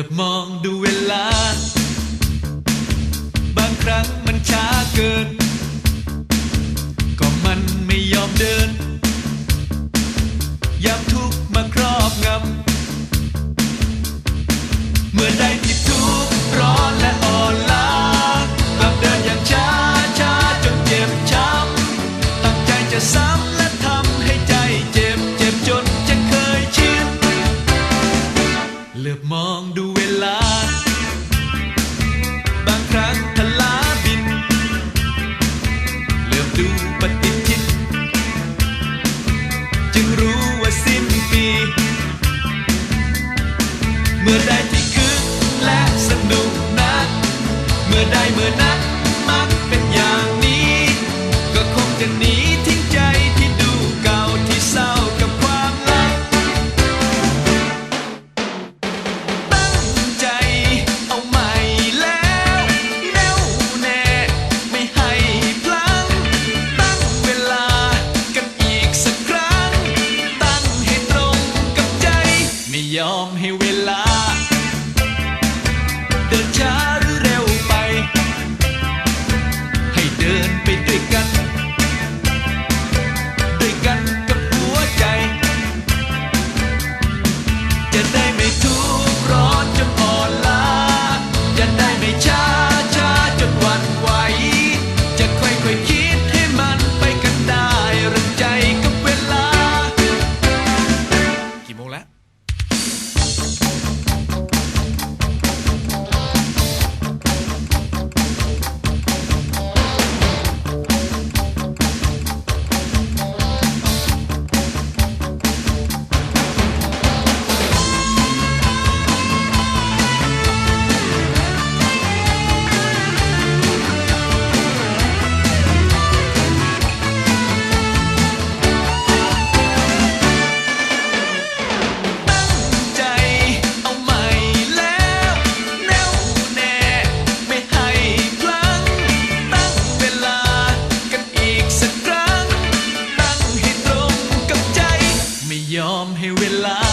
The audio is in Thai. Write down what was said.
ลือบมองดูเวลา บางครั้งมันช้าเกิน ก็มันไม่ยอมเดิน ยามทุกมาครอบงำ เมื่อใดที่ทุกร้อนและอ่อนล้ากลับเดินอย่างช้าช้าจนเจ็บช้ำ ตั้งใจจะซ้ำและทำให้ใจเจ็บเจ็บจนจะเคยชินเหลือบมองดู mưa đây thì cứ lá xanh nụ nát mưa đây mưa ให้เวลา เดินช้า from here we lie.